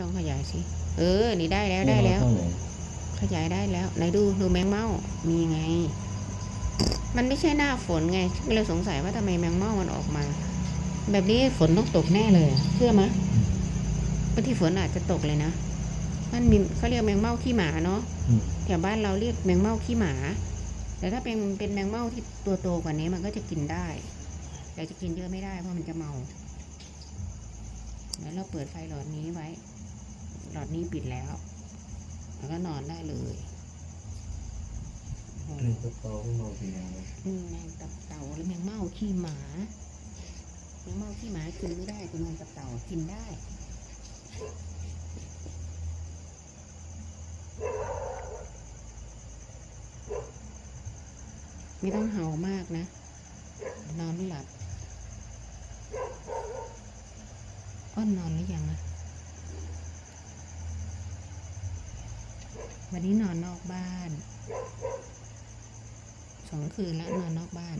ลองขยายสิ เออ นี่ได้แล้วได้แล้วเท่าไหร่ขยายได้แล้ว ไหนดูดูแมงเม่ามีไง มันไม่ใช่หน้าฝนไงก็เลยสงสัยว่าทำไมแมงเม่ามันออกมา แบบนี้ฝนต้องตกแน่เลยอะเชื่อไหมยบางทีฝนอาจจะตกเลยนะ มันมีเขาเรียกแมงเม่าขี้หมาเนาะอืมแถวบ้านเราเรียกแมงเม่าขี้หมา แต่ถ้าเป็นเป็นแมงเม่าที่ตัวโตกว่านี้มันก็จะกินได้ แต่จะกินเยอะไม่ได้เพราะมันจะเมา แล้วเราเปิดไฟหลอดนี้ไว้ หลอดนี้ปิดแล้ว แล้วก็นอนได้เลยโอ้โหเรื่องกระเป๋าของเราเป็นยังไงอืมแมงตับเต่าหรือแมงเม่าขี้หมาแมงเม่าขี้หมากินไม่ได้แต่แมงตับเต่ากินได้ไม่ต้องเห่ามากนะ นอนไม่หลับ อ้ อนนอนหรือยังอะวันนี้นอนนอกบ้านสองคืนแล้วนอนนอกบ้าน